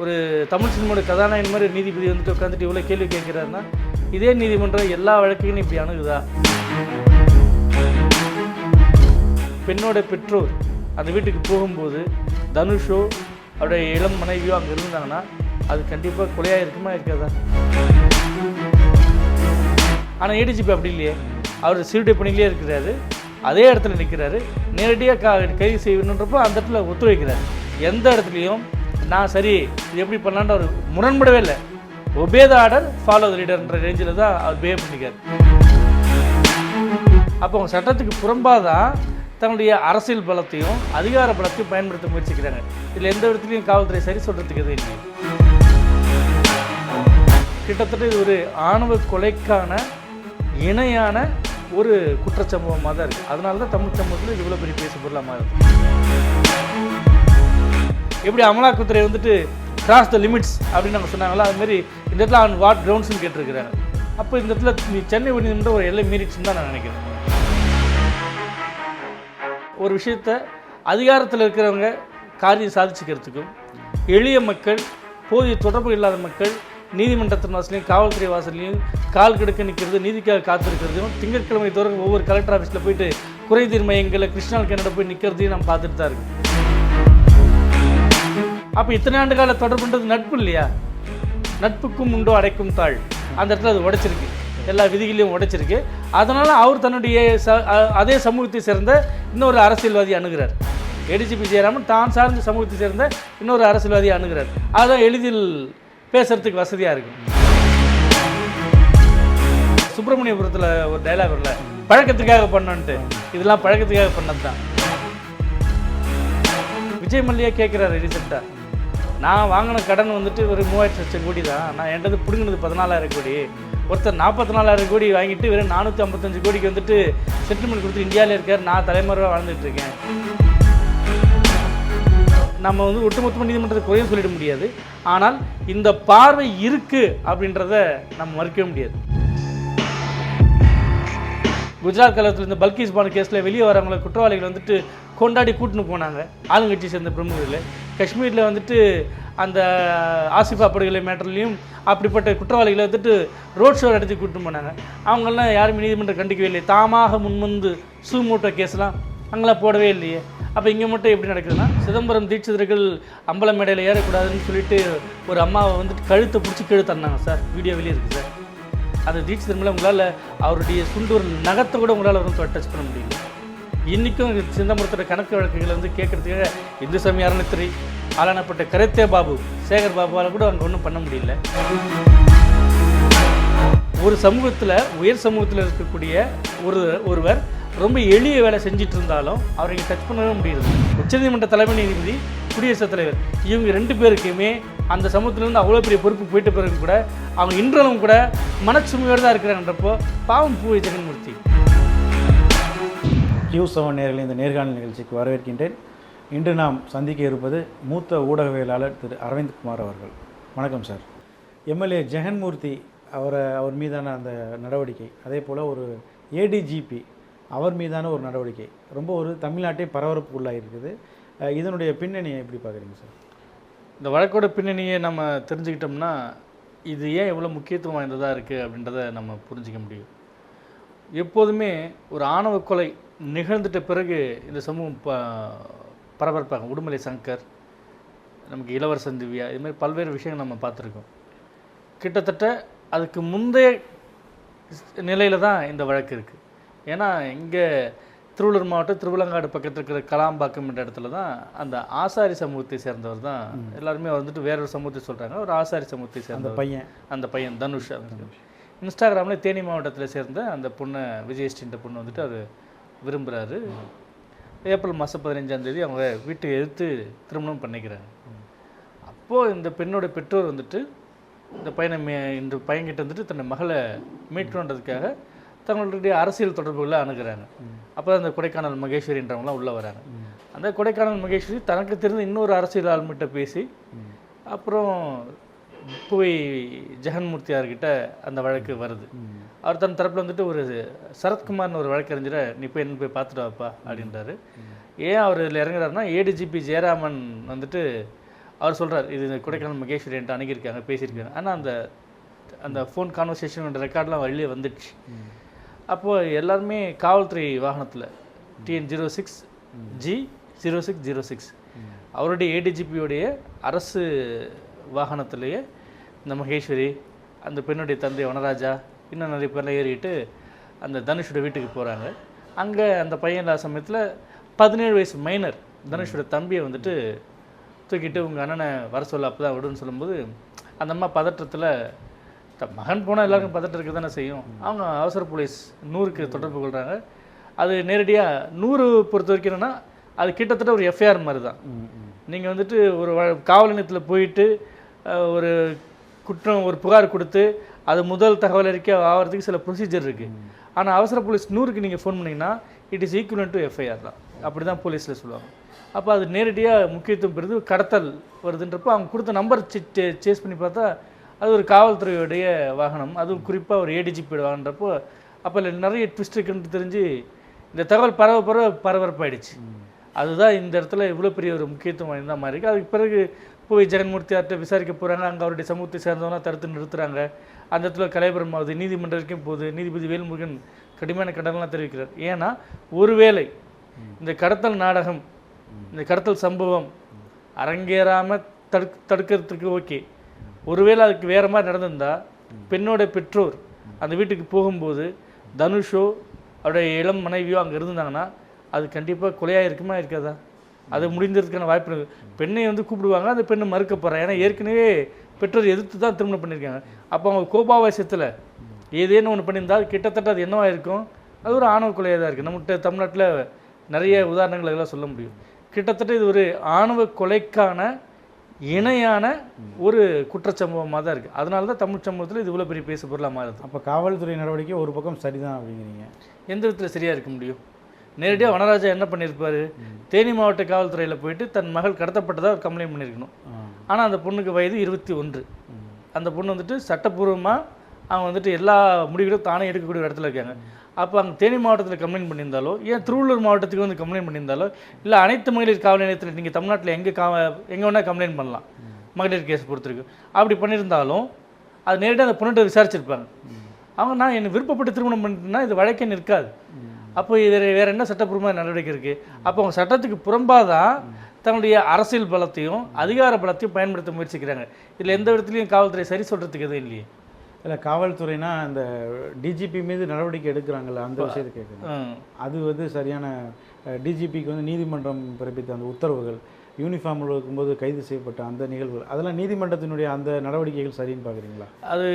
ஒரு தமிழ் சினிமாவோட கதாநாயகன் மாதிரி நீதிபதி வந்துட்டு உட்காந்துட்டு இவ்வளோ கேள்வி கேட்குறாருன்னா இதே நீதிமன்றம் எல்லா வழக்குகளும் இப்படி அணுகுதா? பெண்ணோட பெற்றோர் அந்த வீட்டுக்கு போகும்போது தனுஷோ அவருடைய இளம் மனைவியோ அங்கே இருந்தாங்கன்னா அது கண்டிப்பாக கொலையாக இருக்குமா இருக்காதா? ஆனால் ஏடிஜிபி அப்படி இல்லையே. அவர் சீருடை பணியிலே இருக்கிறாரு. அதே இடத்துல நிற்கிறாரு நேரடியாக கா கைது செய்யணுன்றப்போ அந்த இடத்துல ஒத்துழைக்கிறார். எந்த இடத்துலையும் நான் சரி இது எப்படி பண்ணலான்ற அவர் முரண்படவே இல்லை. ஒபேத ஆர்டர் ஃபாலோ லீடர்ன்ற ரேஞ்சில் தான் அவர் பிஹேவ் பண்ணிக்கார் அப்போ அவங்க சட்டத்துக்கு புறம்பாக தான் தன்னுடைய அரசியல் பலத்தையும் அதிகார பலத்தையும் பயன்படுத்த முயற்சிக்கிறாங்க. இதில் எந்த விதத்துலையும் காவல்துறை சரி சொல்கிறதுக்கு எதுவும் இல்லை கிட்டத்தட்ட இது ஒரு ஆணவ கொலைக்கான இணையான ஒரு குற்றச்சம்பவமாக தான் இருக்குது அதனால தான் தமிழ் சமூகத்தில் இவ்வளோ பெரிய பேசு பொருளாக மாறுது. எப்படி அமலாக்கத்துறை வந்துட்டு கிராஸ் த லிமிட்ஸ் அப்படின்னு நம்ம சொன்னாங்களோ அதுமாரி இந்த இடத்துல ஆன் வாட் கிரவுண்ட்ஸ்னு கேட்டிருக்கிறாங்க அப்போ இந்த இடத்துல நீ சென்னை உயர்நீதிமன்றம் ஒரு எல்லை மீறிச்சுன்னு தான் நான் நினைக்கிறேன். ஒரு விஷயத்த அதிகாரத்தில் இருக்கிறவங்க காரியம் சாதிச்சுக்கிறதுக்கும் எளிய மக்கள் போதிய தொடர்பு இல்லாத மக்கள் நீதிமன்றத்தின் வாசலையும் காவல்துறை வாசலையும் கால் கெடுக்க நிற்கிறது நீதிக்காக காத்திருக்கிறதையும் திங்கட்கிழமை தோறும் ஒவ்வொரு கலெக்டர் ஆஃபீஸில் போயிட்டு குறைதீர் மையங்களில் கிருஷ்ணா கிணறு போய் நிற்கிறதையும் நம்ம பார்த்துட்டு தான் இருக்கோம். அப்போ இத்தனை ஆண்டு கால தொடர்புன்றது நட்பு இல்லையா? நட்புக்கும் உண்டோ அடைக்கும் தாழ். அந்த இடத்துல அது உடைச்சிருக்கு. எல்லா விதிகளையும் உடைச்சிருக்கு. அதனால் அவர் தன்னுடைய ச அதே சமூகத்தை சேர்ந்த இன்னொரு அரசியல்வாதி அணுகிறார். ஏடிஜிபி ஜெயராமன் தான் சார்ந்த சமூகத்தை சேர்ந்த இன்னொரு அரசியல்வாதி அணுகிறார். அதுதான் எளிதில் பேசுறதுக்கு வசதியாக இருக்குது சுப்பிரமணியபுரத்தில் ஒரு டைலாக் வரல பழக்கத்துக்காக பண்ணன்ட்டு. இதெல்லாம் பழக்கத்துக்காக பண்ணது தான் விஜய் மல்லியா கேட்குறாரு ரீசெண்டாக நான் வாங்கின கடன் வந்துட்டு ஒரு மூவாயிரத்து லட்சம் கோடி தான். நான் என்கிட்ட பிடுங்கினது பதினாலாயிரம் கோடி. ஒருத்தர் நாற்பத்தி நாலாயிரம் கோடி வாங்கிட்டு வெறும் நானூற்றி ஐம்பத்தஞ்சு கோடிக்கு வந்துட்டு செட்டில்மெண்ட் கொடுத்து இந்தியாவில் இருக்கார். நான் தலைமுறையாக வாழ்ந்துட்டு இருக்கேன். நம்ம வந்து ஒட்டுமொத்தமாக நீதிமன்றத்தை குறையும் சொல்லிட முடியாது. ஆனால் இந்த பார்வை இருக்குது அப்படின்றத நம்ம மறுக்கவே முடியாது. குஜராத் கலத்தில் இந்த பல்கிஸ் பானு கேஸில் வெளியே வரவங்கள குற்றவாளிகள் வந்துட்டு கொண்டாடி கூட்டின்னு போனாங்க. ஆளுங்கட்சி சேர்ந்த பிரமுகர்கள். காஷ்மீரில் வந்துட்டு அந்த ஆசிஃபா படுகொலை மேட்டர்லையும் அப்படிப்பட்ட குற்றவாளிகளை வந்துட்டு ரோட் ஷோ நடத்தி கூட்டின்னு போனாங்க. அவங்கெல்லாம் யாருமே நீதிமன்றம் கண்டிக்கவே இல்லை தாமாக முன்வந்து சூமூட்டோ கேஸ்லாம் அங்கெல்லாம் போடவே இல்லையே. அப்போ இங்கே மட்டும் எப்படி நடக்குதுன்னா சிதம்பரம் தீட்சிதர்கள் அம்பலம் மேடையில் ஏறக்கூடாதுன்னு சொல்லிட்டு ஒரு அம்மாவை வந்துட்டு கழுத்தை பிடிச்சி கீழே தந்தாங்க சார். வீடியோ வெளியே இருக்குது சார். அந்த தீட்சி மேலே உங்களால் அவருடைய சுண்டூர் நகத்தை கூட உங்களால் வந்து டச் பண்ண முடியல. இன்றைக்கும் சிதம்பரத்தோட கணக்கு வழக்குகளை வந்து கேட்குறதுக்காக இந்து சமய அறநிலைத்துறை ஆளானப்பட்ட கரைத்தே பாபு சேகர் பாபுவால் கூட அங்கே ஒன்றும் பண்ண முடியல. ஒரு சமூகத்தில் உயர் சமூகத்தில் இருக்கக்கூடிய ஒரு ஒருவர் ரொம்ப எளிய வேலை செஞ்சிட்டு இருந்தாலும் அவரை டச் பண்ணவே முடியல உச்சநீதிமன்ற தலைமை நீதிபதி குடியரசுத் தலைவர். இவங்க ரெண்டு பேருக்குமே அந்த சமூகத்திலேருந்து அவ்வளோ பெரிய பொறுப்பு போயிட்ட பிறகு கூட அவங்க இன்றளவும் கூட மனச்சுமையோடு தான் இருக்கிறாங்கன்றப்போ பாவம் பூவை ஜெகன்மூர்த்தி. கியூ செவன் நேரில் இந்த நேர்காணல் நிகழ்ச்சிக்கு வரவேற்கின்றேன். இன்று நாம் சந்திக்க இருப்பது மூத்த ஊடகவியலாளர் திரு அரவிந்த் குமார் அவர்கள். வணக்கம் சார். எம்எல்ஏ ஜெகன்மூர்த்தி அவரை அவர் மீதான அந்த நடவடிக்கை அதே போல் ஒரு ஏடிஜிபி அவர் மீதான ஒரு நடவடிக்கை ரொம்ப ஒரு தமிழ்நாட்டே பரபரப்புக்குள்ளாக இருக்குது இதனுடைய பின்னணியை எப்படி பார்க்குறீங்க சார்? இந்த வழக்கோட பின்னணியை நம்ம தெரிஞ்சுக்கிட்டோம்னா இது ஏன் எவ்வளோ முக்கியத்துவம் வாய்ந்ததாக இருக்குது அப்படின்றத நம்ம புரிஞ்சிக்க முடியும். எப்போதுமே ஒரு ஆணவ கொலை நிகழ்ந்துட்ட பிறகு இந்த சமூகம் ப பரபரப்பாகும். உடுமலை சங்கர் நமக்கு இளவரசன் திவ்யா இதுமாதிரி பல்வேறு விஷயங்கள் நம்ம பார்த்துருக்கோம். கிட்டத்தட்ட அதுக்கு முந்தைய நிலையில் தான் இந்த வழக்கு இருக்குது ஏன்னா இங்கே திருவள்ளூர் மாவட்டம் திருவிலங்காடு பக்கத்தில் இருக்கிற கலாம்பாக்கம் என்ற இடத்துல தான் அந்த ஆசாரி சமூகத்தை சேர்ந்தவர் தான். எல்லாருமே வந்துட்டு வேற ஒரு சமூகத்தை சொல்கிறாங்க ஒரு ஆசாரி சமூகத்தை சேர்ந்தவர். பையன். அந்த பையன் தனுஷ் இன்ஸ்டாகிராமில் தேனி மாவட்டத்தில் சேர்ந்த அந்த பொண்ணை விஜயஸ்ரீன்ற பொண்ணு வந்துட்டு அவர் விரும்புகிறாரு ஏப்ரல் மாதம் பதினஞ்சாம் தேதி அவங்க வீட்டுக்கு எதிர்த்து திருமணம் பண்ணிக்கிறாங்க. அப்போது இந்த பெண்ணோட பெற்றோர் வந்துட்டு இந்த பையனை மே இந்த பையன்கிட்ட வந்துட்டு தன்னை மகளை மீட்கணுன்றதுக்காக தங்களுடைய அரசியல் தொடர்புகளை அணுகுறாங்க. அப்போ அந்த கொடைக்கானல் மகேஸ்வரின்றவங்களாம் உள்ளே வராங்க. அந்த கொடைக்கானல் மகேஸ்வரி தனக்கு தெரிந்த இன்னொரு அரசியல் ஆளுமிட்ட பேசி அப்புறம் போய் ஜெகன்மூர்த்தியார்கிட்ட அந்த வழக்கு வருது. அவர் தன் தரப்பில் வந்துட்டு ஒரு சரத்குமார்னு ஒரு வழக்கறிஞரை நீ போய் என்ன போய் பார்த்துட்டு வாப்பா அப்படின்றாரு. ஏன் அவர் இதில் இறங்குறாருன்னா ஏடிஜிபி ஜெயராமன் வந்துட்டு அவர் சொல்றார் இது கொடைக்கானல் மகேஸ்வரி என்கிட்ட அணுகியிருக்காங்க பேசியிருக்காங்க. ஆனால் அந்த அந்த ஃபோன் கான்வர்சேஷன் ரெக்கார்ட்லாம் வெளியே வந்துடுச்சு. அப்போது எல்லாருமே காவல்துறை வாகனத்தில். TN zero six G zero six zero six அவருடைய ஏடிஜிபியோடைய அரசு வாகனத்திலேயே இந்த மகேஸ்வரி அந்த பெண்ணுடைய தந்தை வனராஜா இன்னும் நிறைய பேர்லாம் ஏறிட்டு அந்த தனுஷோட வீட்டுக்கு போகிறாங்க அங்கே அந்த பையன் இல்லாத சமயத்தில் பதினேழு வயசு மைனர் தனுஷோட தம்பியை வந்துட்டு தூக்கிட்டு உங்கள் அண்ணனை வர சொல்ல அப்போ தான் விடுன்னு சொல்லும்போது அந்த அம்மா பதற்றத்தில் மகன் போனால் எல்லாருக்கும் பதட்டம் இருக்க தானே செய்யும். அவங்க அவசர போலீஸ் நூறுக்கு தொடர்பு கொள்கிறாங்க அது நேரடியாக நூறு பொறுத்த வரைக்கும் என்னன்னா அது கிட்டத்தட்ட ஒரு எஃப்ஐஆர் மாதிரி தான். நீங்கள் வந்துட்டு ஒரு காவல் நிலையத்தில் போயிட்டு ஒரு குற்றம் ஒரு புகார் கொடுத்து அது முதல் தகவல் அறிக்கை ஆகிறதுக்கு சில ப்ரொசீஜர் இருக்குது ஆனால் அவசர போலீஸ் நூறுக்கு நீங்கள் ஃபோன் பண்ணிங்கன்னா it is equivalent to FIR தான் அப்படி தான். போலீஸில் சொல்லுவாங்க. அப்போ அது நேரடியாக முக்கியத்துவம் பெறுது கடத்தல் வருதுன்றப்போ அவங்க கொடுத்த நம்பர் சேஸ் பண்ணி பார்த்தா அது ஒரு காவல்துறையுடைய வாகனம். அதுவும் குறிப்பாக ஒரு ஏடிஜிபியோட வாகனன்றப்போ அப்போ நிறைய ட்விஸ்ட் இருக்குன்னு தெரிஞ்சு இந்த தகவல் பரவ பரவ பரபரப்பாயிடுச்சு. அதுதான் இந்த இடத்துல இவ்வளோ பெரிய ஒரு முக்கியத்துவம் வாய்ந்த மாதிரி இருக்குது அதுக்கு பிறகு போய் ஜெகன்மூர்த்தியார்ட்ட விசாரிக்க போகிறாங்க அங்கே அவருடைய சமூகத்தை சேர்ந்தவங்களாம் தடுத்து நிறுத்துறாங்க. அந்த இடத்துல கலைபுரம் ஆகுது நீதிமன்றம் வரைக்கும் போகுது. நீதிபதி வேல்முருகன் கடுமையான கண்டனம்லாம் தெரிவிக்கிறார். ஏன்னா ஒருவேளை இந்த கடத்தல் நாடகம் இந்த கடத்தல் சம்பவம் அரங்கேறாமல் தடுக் தடுக்கிறதுக்கு ஓகே. ஒருவேளை அதுக்கு வேறு மாதிரி நடந்திருந்தால் பெண்ணோட பெற்றோர் அந்த வீட்டுக்கு போகும்போது தனுஷோ அவருடைய இளம் மனைவியோ அங்கே இருந்தாங்கன்னா அது கண்டிப்பாக கொலையாக இருக்குமா இருக்காதா? அது முடிந்ததுக்கான வாய்ப்பு இருக்குது பெண்ணை வந்து கூப்பிடுவாங்க அந்த பெண்ணை மறுக்க போகிறாங்க ஏன்னா ஏற்கனவே பெற்றோர் எதிர்த்து தான் திருமணம் பண்ணியிருக்காங்க. அப்போ அவங்க கோபாவசத்தில் ஏதேன்னு ஒன்று பண்ணியிருந்தால் கிட்டத்தட்ட அது என்னவாக இருக்கும்? அது ஒரு ஆணவ கொலையாக தான் இருக்குது நம்மகிட்ட தமிழ்நாட்டில் நிறைய உதாரணங்கள் எல்லாம் சொல்ல முடியும். கிட்டத்தட்ட இது ஒரு ஆணவ கொலைக்கான இணையான ஒரு குற்றச்சம்பவமாக தான் இருக்குது அதனால தான் தமிழ் சமூகத்தில் இது இவ்வளோ பெரிய பேசு பொருளாக மாறுது. அப்போ காவல்துறை நடவடிக்கை ஒரு பக்கம் சரிதான் அப்படிங்கிறீங்க. எந்த விதத்தில் சரியாக இருக்க முடியும்? நேரடியாக வனராஜா என்ன பண்ணியிருப்பாரு தேனி மாவட்ட காவல்துறையில் போயிட்டு தன் மகள் கடத்தப்பட்டதாக ஒரு கம்ப்ளைண்ட் பண்ணியிருக்கணும். ஆனால் அந்த பொண்ணுக்கு வயது இருபத்தி ஒன்று. அந்த பொண்ணு வந்துட்டு சட்டப்பூர்வமாக அவங்க வந்துட்டு எல்லா முடிவுகளும் தானே எடுக்கக்கூடிய இடத்துல இருக்காங்க. அப்போ அங்கே தேனி மாவட்டத்தில் கம்ப்ளைண்ட் பண்ணியிருந்தாலோ ஏன் திருவள்ளூர் மாவட்டத்துக்கு வந்து கம்ப்ளைண்ட் பண்ணியிருந்தாலோ இல்லை அனைத்து மகளிர் காவல் நிலையத்தில் நீங்கள் தமிழ்நாட்டில் எங்கே கா எங்கே வேணால் கம்ப்ளைண்ட் பண்ணலாம். மகளிர் கேஸ் பொறுத்திருக்கு. அப்படி பண்ணியிருந்தாலும் அது நேரடியாக அந்த பொண்ணுகிட்ட விசாரிச்சிருப்பாங்க. அவங்க நான் என்னை விருப்பப்பட்டு திருமணம் பண்ணிட்டேன்னா இது வழக்கே நிற்காது. அப்போ இது வேற என்ன சட்டப்பூர்வமான நடவடிக்கை இருக்குது அப்போ அவங்க சட்டத்துக்கு புறம்பாக தான் தன்னுடைய அரசியல் பலத்தையும் அதிகார பலத்தையும் பயன்படுத்த முயற்சிக்கிறாங்க. இதில் எந்த விதத்துலையும் காவல்துறை சரி சொல்கிறதுக்கு எதுவும் இல்லையே. இல்லை காவல்துறைனா அந்த டிஜிபி மீது நடவடிக்கை எடுக்கிறாங்கல்ல அந்த விஷயத்தை கேட்குறேன். அது வந்து சரியான டிஜிபிக்கு வந்து நீதிமன்றம் பிறப்பித்த அந்த உத்தரவுகள் யூனிஃபார்மில் இருக்கும்போது கைது செய்யப்பட்ட அந்த நிகழ்வுகள் அதெல்லாம் நீதிமன்றத்தினுடைய அந்த நடவடிக்கைகள் சரின்னு பார்க்குறீங்களா? அது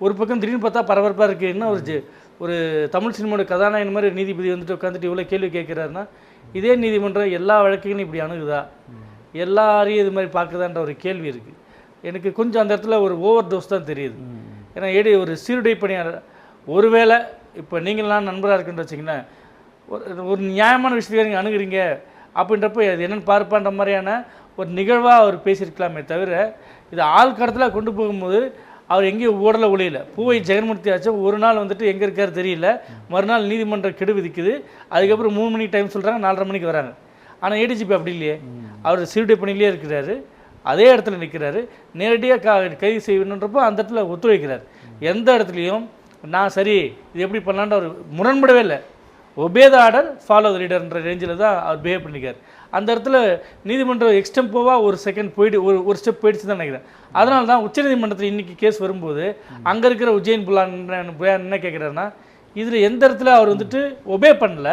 ஒரு பக்கம் திடீர்னு பார்த்தா பரபரப்பாக இருக்குது என்ன ஒரு ஒரு தமிழ் சினிமாவோட கதாநாயகன் மாதிரி நீதிபதி வந்துட்டு உட்காந்துட்டு இவ்வளோ கேள்வி கேட்குறாருன்னா இதே நீதிமன்றம் எல்லா வழக்குகளும் இப்படி அணுகுதா? எல்லாரையும் இது மாதிரி பார்க்குதான்ற ஒரு கேள்வி இருக்குது எனக்கு கொஞ்சம் அந்த இடத்துல ஒரு ஓவர் டோஸ் தான் தெரியுது. ஏன்னா ஏடி ஒரு சீருடை பணியாளர் ஒருவேளை இப்போ நீங்களாம் நண்பராக இருக்குன்னு வச்சிங்கன்னா ஒரு ஒரு நியாயமான விஷயத்துக்கு நீங்கள் அணுகுறீங்க அப்படின்றப்ப அது என்னென்னு பார்ப்பான்ற மாதிரியான ஒரு நிகழ்வாக அவர் பேசியிருக்கலாமே தவிர இது ஆள் கடத்தில் கொண்டு போகும்போது அவர் எங்கேயும் ஓடல ஒளியில. பூவை ஜெகன்மூர்த்தி ஆச்சும் ஒரு நாள் வந்துட்டு எங்கே இருக்காரு தெரியல. மறுநாள் நீதிமன்றம் கெடு விதிக்குது. அதுக்கப்புறம் மூணு மணிக்கு டைம் சொல்கிறாங்க நாலரை மணிக்கு வராங்க. ஆனால் ஏடிஜிபி அப்படி இல்லையே. அவர் சீருடை பணியிலே இருக்கிறாரு. அதே இடத்துல நிற்கிறாரு. நேரடியாக கா கைது செய்யணுன்றப்போ அந்த இடத்துல ஒத்துழைக்கிறார். எந்த இடத்துலையும் நான் சரி இது எப்படி பண்ணலான்ற அவர் முரண்படவே இல்லை. Obey the order follow the லீடர்ன்ற ரேஞ்சில் தான் அவர் பிஹேவ் பண்ணிக்கார் அந்த இடத்துல நீதிமன்றம் எக்ஸ்டெம்போவாக ஒரு செகண்ட் போயிட்டு ஒரு ஒரு ஸ்டெப் போயிடுச்சு தான் நினைக்கிறேன். அதனால தான் உச்சநீதிமன்றத்தில் இன்றைக்கி கேஸ் வரும்போது அங்கே இருக்கிற உஜ்ஜைன் புலான் என்ன கேட்குறாருன்னா இதில் எந்த இடத்துல அவர் வந்துட்டு ஒபே பண்ணல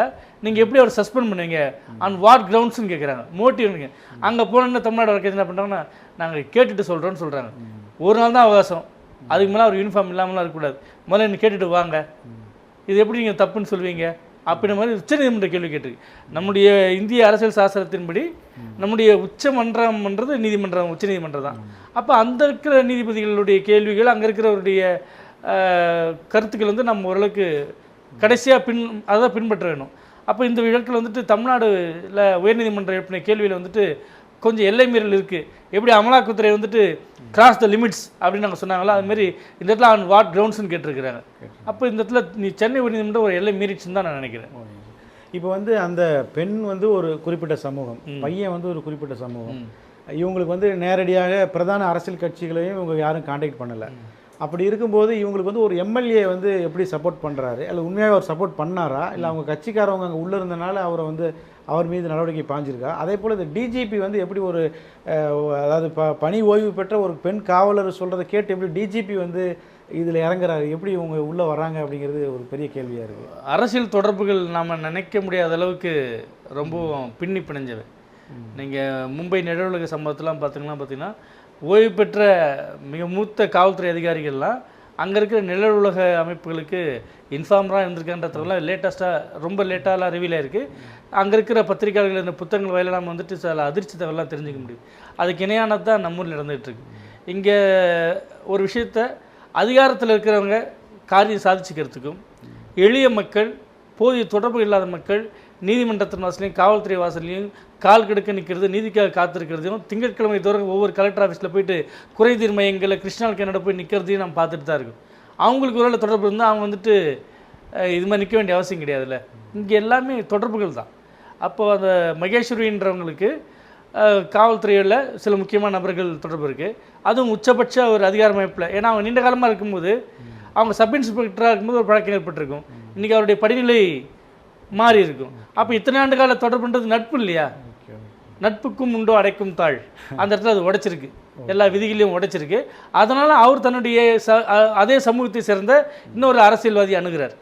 நீங்கள் எப்படி அவர் சஸ்பெண்ட் பண்ணுவீங்க? ஆன் வாட் கிரவுண்ட்ஸ்னு கேட்குறாங்க மோட்டிவ்னுங்க அங்கே போனோன்னு தமிழ்நாடு வரைக்கும் என்ன பண்ணுறாங்கன்னா நாங்கள் கேட்டுட்டு சொல்கிறோன்னு சொல்கிறாங்க ஒரு நாள் தான் அவகாசம். அதுக்கு மேலே அவர் யூனிஃபார்ம் இல்லாமலாம் இருக்கக்கூடாது முதல்ல என்ன கேட்டுட்டு வாங்க. இது எப்படி நீங்கள் தப்புன்னு சொல்வீங்க? அப்படின்ற மாதிரி உச்சநீதிமன்ற கேள்வி கேட்டிருக்கு. நம்முடைய இந்திய அரசியல் சாஸ்திரத்தின்படி நம்முடைய உச்சமன்றம்ன்றது நீதிமன்றம் உச்சநீதிமன்றம் தான். அப்போ அந்த இருக்கிற நீதிபதிகளுடைய கேள்விகள் அங்கே இருக்கிறவருடைய கருத்துக்கள் வந்து நம்ம ஓரளவுக்கு கடைசியாக பின் அதை பின்பற்ற வேணும் அப்போ இந்த வழக்கில் வந்துட்டு தமிழ்நாடுல உயர்நீதிமன்றம் எழுப்பின கேள்வியில் வந்துட்டு கொஞ்சம் எல்லை மீறல் இருக்குது எப்படி அமலாக்கத்துறை வந்துட்டு கிராஸ் த லிமிட்ஸ் அப்படின்னு நாங்கள் சொன்னாங்களோ அதுமாரி இந்த இடத்துல ஆன் வாட் கிரவுண்ட்ஸ்னு கேட்டிருக்கிறாங்க. அப்போ இந்த இடத்துல நீ சென்னை உயர்நீதிமன்றம் ஒரு எல்லை மீறிச்சுன்னு தான் நான் நினைக்கிறேன். இப்போ வந்து அந்த பெண் வந்து ஒரு குறிப்பிட்ட சமூகம் பையன் வந்து ஒரு குறிப்பிட்ட சமூகம். இவங்களுக்கு வந்து நேரடியாக பிரதான அரசியல் கட்சிகளையும் இவங்க யாரும் காண்டாக்ட் பண்ணலை. அப்படி இருக்கும்போது இவங்களுக்கு வந்து ஒரு எம்எல்ஏ வந்து எப்படி சப்போர்ட் பண்ணுறாரு அல்ல உண்மையாக அவர் சப்போர்ட் பண்ணாரா? இல்லை அவங்க கட்சிக்காரவங்க அங்கே உள்ளே இருந்தனால அவரை வந்து அவர் மீது நடவடிக்கை பாஞ்சிருக்கா அதே போல் இந்த டிஜிபி வந்து எப்படி ஒரு அதாவது ப பணி ஓய்வு பெற்ற ஒரு பெண் காவலர் சொல்கிறத கேட்டு எப்படி டிஜிபி வந்து இதில் இறங்குறாரு? எப்படி இவங்க உள்ளே வராங்க அப்படிங்கிறது ஒரு பெரிய கேள்வியாக இருக்குது அரசியல் தொடர்புகள் நாம் நினைக்க முடியாத அளவுக்கு ரொம்ப பின்னி பிணைஞ்சவை. நீங்கள் மும்பை நிழலுலக சம்பவத்தெலாம் பார்த்தீங்கன்னா பார்த்தீங்கன்னா ஓய்வு பெற்ற மிக மூத்த காவல்துறை அதிகாரிகள்லாம் அங்கே இருக்கிற நிழல் உலக அமைப்புகளுக்கு இன்ஃபார்மராக இருந்திருக்கன்றதுலாம் லேட்டஸ்ட்டாக ரொம்ப லேட்டாலாம் ரிவீல் ஆயிருக்கு. அங்கே இருக்கிற பத்திரிகையாளர்கள் இந்த புத்தகங்கள் வாயில நம்ம வந்துட்டு சில அதிர்ச்சி தகவலாம் தெரிஞ்சுக்க முடியும் அதுக்கு இணையானது தான் நம்ம ஊரில் நடந்துகிட்ருக்கு இங்கே ஒரு விஷயத்த அதிகாரத்தில் இருக்கிறவங்க காரியம் சாதிச்சுக்கிறதுக்கும் எளிய மக்கள் போதிய தொடர்பு இல்லாத மக்கள் நீதிமன்றத்தின் வாசலையும் காவல்துறை வாசல்லையும் கால் கெடுக்க நிற்கிறது நீதிக்காக காத்திருக்கிறதையும் திங்கட்கிழமை தோறும் ஒவ்வொரு கலெக்டர் ஆஃபீஸில் போயிட்டு குறைதீர் மையங்களில் கிருஷ்ணால் கன்னட போய் நிற்கிறதையும் நம்ம பார்த்துட்டு தான் இருக்கோம். அவங்களுக்கு ஒரு தொடர்பு இருந்தால் அவங்க வந்துட்டு இது மாதிரி நிற்க வேண்டிய அவசியம் கிடையாதுல்ல. இங்கே எல்லாமே தொடர்புகள் தான். அப்போ அந்த மகேஸ்வரின்றவங்களுக்கு காவல்துறையில் சில முக்கியமான நபர்கள் தொடர்பு இருக்குது அதுவும் உச்சபட்ச ஒரு அதிகார அமைப்பில். ஏன்னா அவங்க நீண்ட காலமாக இருக்கும்போது அவங்க சப் இன்ஸ்பெக்டராக இருக்கும்போது ஒரு பழக்கம் ஏற்பட்டிருக்கும். இன்றைக்கி அவருடைய படிநிலை மாறி இருக்கும். அப்போ இத்தனை ஆண்டு கால தொடர்புன்றது நட்பு இல்லையா? நட்புக்கும் உண்டோ அடைக்கும் தாழ். அந்த இடத்துல அது உடைச்சிருக்கு. எல்லா விதிகளையும் உடைச்சிருக்கு. அதனால் அவர் தன்னுடைய ச அதே சமூகத்தை சேர்ந்த இன்னொரு அரசியல்வாதி அணுகிறார்.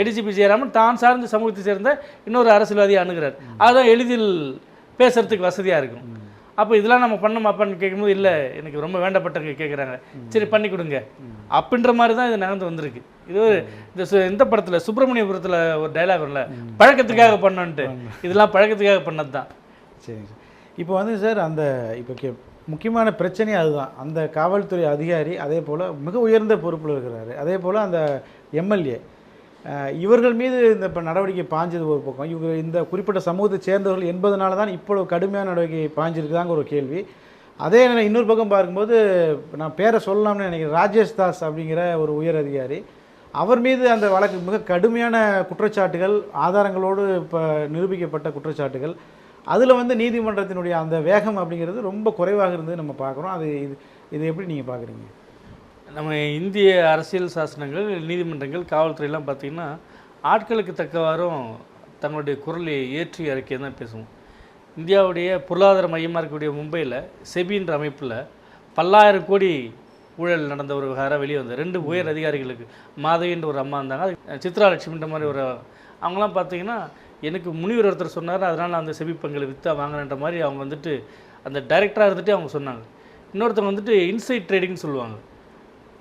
ஏடிஜிபி ஜெயராமன் தான் சார்ந்த சமூகத்தை சேர்ந்த இன்னொரு அரசியல்வாதி அணுகிறார். அதுதான் எளிதில் பேசுறதுக்கு வசதியாக இருக்கும். அப்போ இதெல்லாம் நம்ம பண்ணோம் அப்பான்னு கேட்கும்போது இல்லை எனக்கு ரொம்ப வேண்டப்பட்டவங்க கேட்குறாங்க சரி பண்ணி கொடுங்க. அப்படின்ற மாதிரி தான் இது நகர்ந்து வந்திருக்கு. இது ஒரு இந்த சு- இந்த படத்தில் சுப்பிரமணியபுரத்தில் ஒரு டைலாக் வரல பழக்கத்துக்காக பண்ணோன்ட்டு. இதெல்லாம் பழக்கத்துக்காக பண்ணது தான் சரிங்க சார். இப்போ வந்து சார் அந்த இப்போ கே முக்கியமான பிரச்சனை அதுதான். அந்த காவல்துறை அதிகாரி அதே போல் மிக உயர்ந்த பொறுப்பில் இருக்கிறாரு. அதே போல் அந்த எம்எல்ஏ. இவர்கள் மீது இந்த இப்போ நடவடிக்கை பாஞ்சது ஒரு பக்கம். இவங்க இந்த குறிப்பிட்ட சமூகத்தை சேர்ந்தவர்கள் என்பதனால தான் இவ்வளவு கடுமையான நடவடிக்கை பாஞ்சிருக்குதாங்க ஒரு கேள்வி. அதே இன்னொரு பக்கம் பார்க்கும்போது நான் பேரை சொல்லலாம்னு நினைக்கிறேன். ராஜேஷ் தாஸ் அப்படிங்கிற ஒரு உயர் அதிகாரி. அவர் மீது அந்த வழக்கு மிக கடுமையான குற்றச்சாட்டுகள் ஆதாரங்களோடு இப்போ நிரூபிக்கப்பட்ட குற்றச்சாட்டுகள். அதில் வந்து நீதிமன்றத்தினுடைய அந்த வேகம் அப்படிங்கிறது ரொம்ப குறைவாக இருந்தது நம்ம பார்க்குறோம். அது இது இது எப்படி நீங்கள் பார்க்குறீங்க? நம்ம இந்திய அரசியல் சாசனங்கள் நீதிமன்றங்கள் காவல்துறையெல்லாம் பார்த்திங்கன்னா ஆட்களுக்கு தக்கவாறும் தங்களுடைய குரலை ஏற்றி அறிக்கை தான் பேசுவோம். இந்தியாவுடைய பொருளாதார மையமாக இருக்கக்கூடிய மும்பையில் செபின்ற அமைப்பில் பல்லாயிரம் கோடி ஊழல் நடந்த ஒரு விவகாரம் வெளியே வந்தது. ரெண்டு உயர் அதிகாரிகளுக்கு. மாதவின்ற ஒரு அம்மா இருந்தாங்க. அது மாதிரி ஒரு அவங்களாம் பார்த்தீங்கன்னா எனக்கு முனிவர் ஒருத்தர் சொன்னார் அதனால் நான் அந்த செபி விற்றா வாங்கினன்ற மாதிரி அவங்க வந்துட்டு அந்த டைரக்டராக இருந்துட்டு அவங்க சொன்னாங்க. இன்னொருத்தவங்க வந்துட்டு இன்சைட் ட்ரேடிங்னு சொல்லுவாங்க.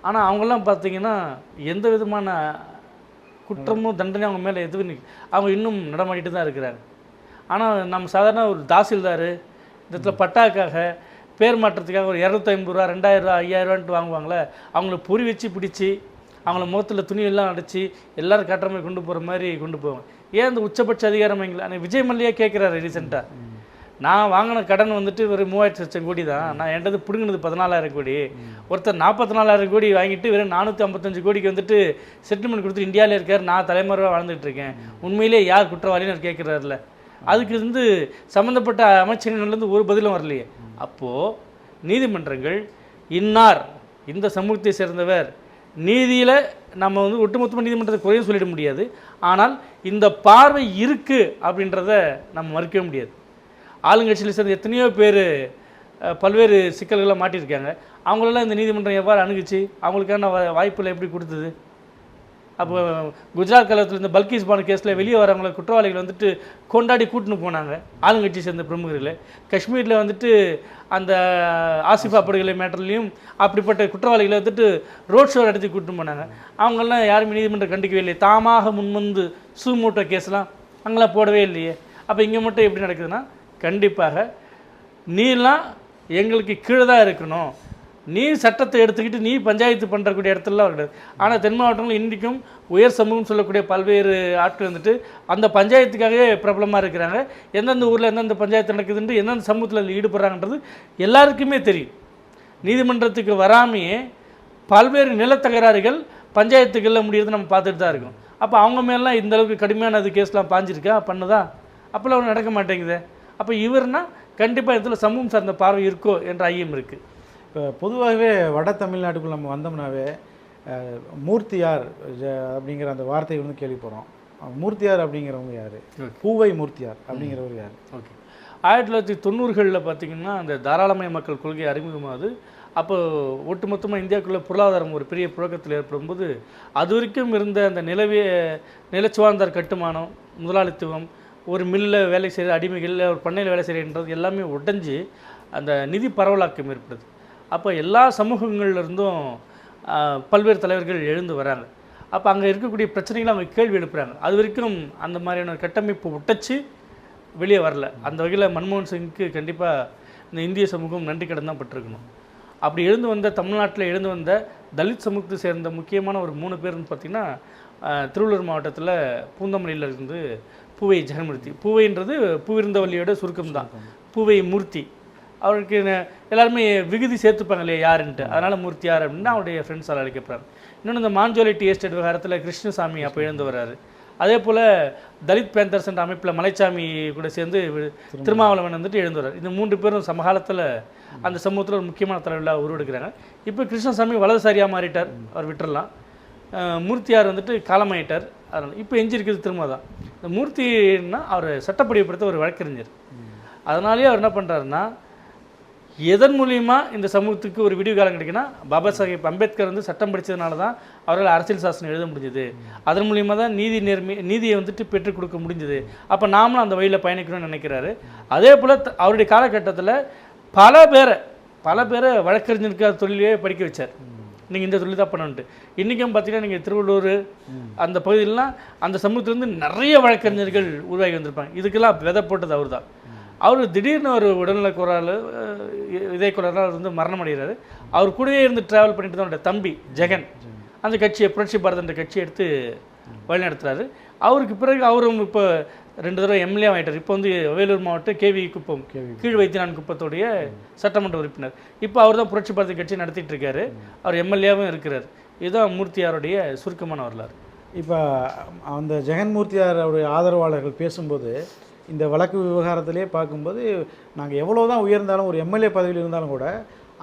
ஆனால் அவங்கெல்லாம் பார்த்தீங்கன்னா எந்த விதமான குற்றமும் தண்டனை அவங்க மேலே எதுவும் அவங்க இன்னும் நடமாடிட்டு தான் இருக்கிறாங்க. ஆனால் நம்ம சாதாரண ஒரு தாசில்தார் இந்த இடத்துல பட்டாக்காக பேர் மாற்றத்துக்காக ஒரு இரநூத்தி ஐம்பது ரூபா ரெண்டாயிரம் ரூபா ஐயாயிரம் ரூபான்ட்டு வாங்குவாங்களே அவங்கள பொறி வச்சு பிடிச்சி அவங்கள முகத்தில் துணியெல்லாம் அடைச்சி எல்லோரும் கட்டுற மாதிரி கொண்டு போகிற மாதிரி கொண்டு போவாங்க. ஏன் அந்த உச்சபட்ச அதிகாரம் எங்களை ஆனால் விஜய் மல்லியா கேட்குறாரு ரீசெண்டாக நான் வாங்கின கடன் வந்துட்டு ஒரு மூவாயிரத்து லட்சம் கோடி தான். நான் என்கிட்ட பிடுங்கினது பதினாலாயிரம் கோடி. ஒருத்தர் நாற்பத்தி நாலாயிரம் கோடி வாங்கிட்டு வெறும் நானூற்றி ஐம்பத்தஞ்சு கோடிக்கு வந்துட்டு செட்டில்மெண்ட் கொடுத்து இந்தியாவில் இருக்கார். நான் தலைமுறையாக வாழ்ந்துட்டு இருக்கேன். உண்மையிலே யார் குற்றவாளின்னு அவர் கேட்குறாருல அதுக்கு இருந்து சம்மந்தப்பட்ட அமைச்சர்கள்லேருந்து ஒரு பதிலும் வரலையே. அப்போது நீதிமன்றங்கள் இன்னார் இந்த சமூகத்தை சேர்ந்தவர் நீதியில் நம்ம வந்து ஒட்டுமொத்தமாக நீதிமன்றத்தை குறையும் சொல்லிட முடியாது. ஆனால் இந்த பார்வை இருக்குது அப்படின்றத நம்ம மறுக்கவே முடியாது. ஆளுங்கட்சியில் சேர்ந்த எத்தனையோ பேர் பல்வேறு சிக்கல்களை மாட்டியிருக்காங்க. அவங்களெல்லாம் இந்த நீதிமன்றம் எவ்வாறு அணுகுச்சு? அவங்களுக்கான வாய்ப்புகளை எப்படி கொடுத்தது? அப்போ குஜராத் கலத்தில் இந்த பல்கிஸ் பானு கேஸில் வெளியே வரவங்கள குற்றவாளிகள் வந்துட்டு கொண்டாடி கூட்டின்னு போனாங்க. ஆளுங்கட்சி சேர்ந்த பிரமுகர்களை. காஷ்மீரில் வந்துட்டு அந்த ஆசிஃபா படுகொலை மேட்டர்லையும் அப்படிப்பட்ட குற்றவாளிகளை வந்துட்டு ரோட் ஷோ நடத்தி கூட்டின்னு போனாங்க. அவங்களாம் யாருமே நீதிமன்றம் கண்டிக்கவே இல்லை தாமாக முன்வந்து சூமூட்டோ கேஸ்லாம் அங்கெல்லாம் போடவே இல்லையே. அப்போ இங்கே மட்டும் எப்படி நடக்குதுன்னா கண்டிப்பாக நீலாம் எங்களுக்கு கீழே தான் இருக்கணும். நீ சட்டத்தை எடுத்துக்கிட்டு நீ பஞ்சாயத்து பண்ணுறக்கூடிய இடத்துலலாம் கிடையாது. ஆனால் தென் மாவட்டங்கள் இன்றைக்கும் உயர் சமூகம் சொல்லக்கூடிய பல்வேறு ஆட்கள் வந்துட்டு அந்த பஞ்சாயத்துக்காகவே பிரபலமாக இருக்கிறாங்க. எந்தெந்த ஊரில் எந்தெந்த பஞ்சாயத்து நடக்குதுன்ட்டு எந்தெந்த சமூகத்தில் ஈடுபடுறாங்கன்றது எல்லாருக்குமே தெரியும். நீதிமன்றத்துக்கு வராமையே பல்வேறு நிலத்தகராறுகள் பஞ்சாயத்துகளில் முடியறது நம்ம பார்த்துட்டு தான் இருக்கோம். அப்போ அவங்க மேலாம் இந்தளவுக்கு கடுமையான அது கேஸ்லாம் பாஞ்சிருக்கா? பண்ணுதா? அப்போல்லாம் ஒன்றும் நடக்க மாட்டேங்குதே. அப்போ இவர்னால் கண்டிப்பாக இதில் சமூகம் சார்ந்த பார்வை இருக்கோ என்ற ஐயம் இருக்குது இப்போ பொதுவாகவே வட தமிழ்நாட்டுக்குள்ள நம்ம வந்தோம்னாவே மூர்த்தியார் ஜ- அப்படிங்கிற அந்த வார்த்தையை வந்து கேள்விப்படுறோம். மூர்த்தியார் அப்படிங்கிறவங்க யார்? பூவை மூர்த்தியார் அப்படிங்கிறவர் யார்? ஓகே. ஆயிரத்தி தொள்ளாயிரத்தி தொண்ணூறுகளில் பார்த்தீங்கன்னா அந்த தாராளமய மக்கள் கொள்கை அறிமுகமாகுது அப்போ ஒட்டுமொத்தமாக இந்தியாவுக்குள்ள பொருளாதாரம் ஒரு பெரிய புழக்கத்தில் ஏற்படும்போது அது வரைக்கும் இருந்த அந்த நிலவிய நிலச்சுவார்ந்தார் கட்டுமானம் முதலாளித்துவம் ஒரு மில்லில் வேலை செய்கிற அடிமைகள் ஒரு பண்ணையில் வேலை செய்கிறன்றது எல்லாமே உடைஞ்சு அந்த நிதி பரவலாக்கம் ஏற்படுது. அப்போ எல்லா சமூகங்கள்ல இருந்தும் ஆஹ், பல்வேறு தலைவர்கள் எழுந்து வராங்க. அப்போ அங்கே இருக்கக்கூடிய பிரச்சனைகளை அவங்க கேள்வி எழுப்புறாங்க. அது வரைக்கும் அந்த மாதிரியான ஒரு கட்டமைப்பு உடைச்சு வெளியே வரல. அந்த வகையில் மன்மோகன் சிங்க்கு கண்டிப்பாக இந்த இந்திய சமூகம் நன்றி கடன் தான் பட்டிருக்கணும். அப்படி எழுந்து வந்த தமிழ்நாட்டில் எழுந்து வந்த தலித் சமூகத்தை சேர்ந்த முக்கியமான ஒரு மூணு பேர்னு பார்த்தீங்கன்னா திருவள்ளூர் மாவட்டத்தில் பூந்தமல்லியில் இருந்து பூவை ஜெகன்மூர்த்தி. பூவைன்றது பூவிருந்தவல்லியோட சுருக்கம். தான் பூவை மூர்த்தி. அவருக்கு எல்லாருமே விகுதி சேர்த்துப்பாங்க இல்லையா யாருன்ட்டு அதனால் மூர்த்தி யார் அப்படின்னா அவருடைய ஃப்ரெண்ட்ஸால் அழைக்கப்படுறாங்க இன்னொன்று இந்த மாஞ்சோலை டி எஸ்டேட் விவகாரத்தில் கிருஷ்ணசாமி அப்போ எழுந்து வர்றாரு. அதே போல் தலித் பேந்தர்ஸ் என்ற அமைப்பில் மலைச்சாமி கூட சேர்ந்து திருமாவளவன். வந்துட்டு எழுந்து வர்றாரு. இந்த மூன்று பேரும் சமகாலத்தில் அந்த சமூகத்தில் ஒரு முக்கியமான தலைவர்களாக உருவெடுக்கிறாங்க. இப்போ கிருஷ்ணசாமி வலதுசாரியாக மாறிட்டார். அவர் விட்டுறலாம். மூர்த்தியார் வந்துட்டு காலமாயிட்டார். அதனால் இப்போ எஞ்சி இருக்கிறது திரும்ப தான் இந்த மூர்த்தின்னா அவர் சட்டப்படியை பொறுத்த ஒரு வழக்கறிஞர். அதனாலேயே அவர் என்ன பண்ணுறாருன்னா எதன் மூலியமா இந்த சமூகத்துக்கு ஒரு விடிவு காலம் கிடைக்குன்னா பாபா சாஹேப் அம்பேத்கர் வந்து சட்டம் படித்ததுனால தான் அவரால் அரசியல் சாசனம் எழுத முடிஞ்சது. அதன் மூலியமாக தான் நீதி நேர்மை நீதியை வந்துட்டு பெற்றுக் கொடுக்க முடிஞ்சது. அப்போ நாமளும் அந்த வழியில் பயணிக்கணும்னு நினைக்கிறாரு. அதே போல் அவருடைய காலகட்டத்தில் பல பேரை பல பேரை வழக்கறிஞருக்கு தொழிலே படிக்க வச்சார். நீங்கள் இந்த தொழில் தான் பண்ணணுன்ட்டு இன்றைக்கும் பார்த்தீங்கன்னா நீங்கள் திருவள்ளூர் அந்த பகுதியிலலாம் அந்த சமூகத்துலேருந்து நிறைய வழக்கறிஞர்கள் உருவாகி வந்திருப்பாங்க. இதுக்கெல்லாம் விதை போட்டது அவர் தான் அவர் திடீர்னு ஒரு உடல்நலக் குறையால் இதய குறையால் வந்து மரணம் அடைகிறாரு. அவர் கூடவே இருந்து ட்ராவல் பண்ணிட்டு தான் தம்பி ஜெகன். அந்த கட்சியை புரட்சி பாரத் என்ற கட்சியை எடுத்து வழிநடத்துறாரு. அவருக்கு பிறகு அவரும் இப்போ ரெண்டு தடவை எம்எல்ஏ ஆகிட்டார் இப்போ வந்து வேலூர் மாவட்டம் கேவி குப்பம் கீழ் வைத்தியநான் குப்பத்துடைய சட்டமன்ற உறுப்பினர். இப்போ அவர் தான் புரட்சி பாரதி கட்சி நடத்திட்டு இருக்காரு. அவர் எம்எல்ஏவும் இருக்கிறார். இதுதான் மூர்த்தியாருடைய சுருக்கமான வரலாறு. இப்போ அந்த ஜெகன்மூர்த்தியார் அவருடைய ஆதரவாளர்கள் பேசும்போது இந்த வழக்கு விவகாரத்திலே பார்க்கும்போது நாங்கள் எவ்வளோ தான் உயர்ந்தாலும் ஒரு எம்எல்ஏ பதவியில் இருந்தாலும் கூட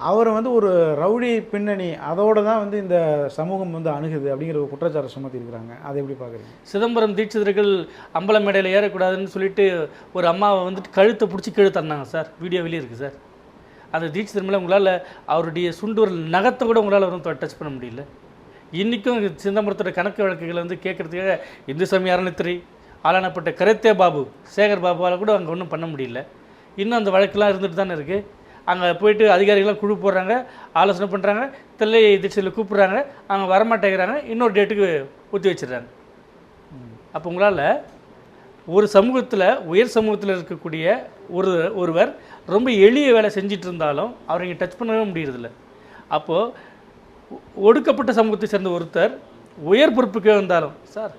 அவரை வந்து ஒரு ரவுடி பின்னணி அதோடு தான் வந்து இந்த சமூகம் வந்து அணுகுது அப்படிங்கிற ஒரு குற்றச்சாரம் சுமத்திருக்கிறாங்க அதை எப்படி பார்க்குறீங்க? சிதம்பரம் தீட்சிதர்கள் அம்பலம் மேடையில் ஏறக்கூடாதுன்னு சொல்லிட்டு ஒரு அம்மாவை வந்துட்டு கழுத்தை பிடிச்சி கீழே தந்தாங்க சார். வீடியோ வெளியே இருக்குது சார். அந்த தீட்சிதர் மேலே உங்களால் அவருடைய சுண்டூர் நகத்தை கூட உங்களால் வந்து டச் பண்ண முடியல. இன்றைக்கும் சிதம்பரத்தோட கணக்கு வழக்குகளை வந்து கேட்குறதுக்காக இந்து சாமி அறநிலைத்துறை ஆளானப்பட்ட கரத்தே பாபு சேகர் பாபுவால் கூட அங்கே ஒன்றும் பண்ண முடியல. இன்னும் அந்த வழக்கெல்லாம் இருந்துட்டு தானே இருக்குது அங்கே போயிட்டு அதிகாரிகள்லாம் குழு போடுறாங்க ஆலோசனை பண்ணுறாங்க தில்லை திசையில் கூப்பிட்றாங்க அவங்க வரமாட்டேங்கிறாங்க இன்னொரு டேட்டுக்கு ஒத்தி வச்சிடுறாங்க. அப்போ உங்களால் ஒரு சமூகத்தில் உயர் சமூகத்தில் இருக்கக்கூடிய ஒரு ஒருவர் ரொம்ப எளிய வேலை செஞ்சிட்டு இருந்தாலும் அவரை இங்கே டச் பண்ணவே முடியறதில்ல. அப்போது ஒடுக்கப்பட்ட சமூகத்தை சேர்ந்த ஒருத்தர் உயர் பொறுப்புக்கே வந்தாலும் சார்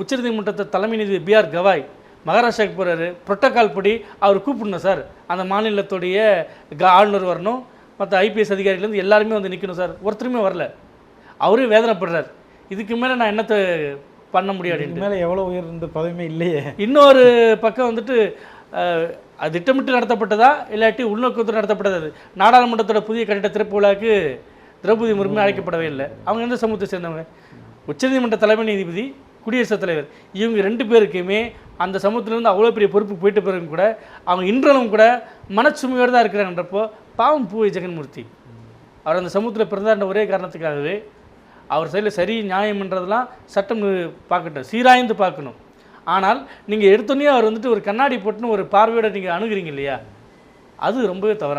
உச்சநீதிமன்றத்தை தலைமை நீதிபதி பிஆர் கவாய் மகாராஷ்டிராவுக்கு போகிறாரு புரோட்டோகால் படி அவர் கூப்பிடணும் சார். அந்த மாநிலத்துடைய க ஆளுநர் வரணும். மற்ற ஐபிஎஸ் அதிகாரிலேருந்து எல்லாருமே வந்து நிற்கணும் சார். ஒருத்தருமே வரல. அவரே வேதனைப்படுறார். இதுக்கு மேலே நான் என்னத்தை பண்ண முடியும் அப்படின்னு மேலே எவ்வளோ உயர்ந்த பதவியுமே இல்லையே. இன்னொரு பக்கம் வந்துட்டு அது திட்டமிட்டு நடத்தப்பட்டதா? இல்லாட்டி உள்நோக்கத்தோடு நடத்தப்பட்டதா நாடாளுமன்றத்தோட புதிய கட்டிட திறப்பு விழாவுக்கு திரௌபதி முர்மு அழைக்கப்படவே இல்லை. அவங்க எந்த சமூகத்தை சேர்ந்தவங்க? உச்சநீதிமன்ற தலைமை நீதிபதி குடியரசுத் தலைவர். இவங்க ரெண்டு பேருக்குமே அந்த சமூகத்திலேருந்து அவ்வளோ பெரிய பொறுப்பு போயிட்டு பிறகு கூட அவங்க இன்றளவும் கூட மனச்சுமையோடு தான் இருக்கிறாங்கன்றப்போ பாவம் பூவை ஜெகன்மூர்த்தி. அவர் அந்த சமூகத்தில் பிறந்தாண்ட ஒரே காரணத்துக்காகவே அவர் சைடில் சரி நியாயம்ன்றதெல்லாம் சட்டம் பார்க்கட்டும் சீராய்ந்து பார்க்கணும். ஆனால் நீங்கள் எடுத்தோன்னே அவர் வந்துட்டு ஒரு கண்ணாடி போட்டுன்னு ஒரு பார்வையோடு நீங்கள் அணுகுறீங்க இல்லையா? அது ரொம்பவே தவறு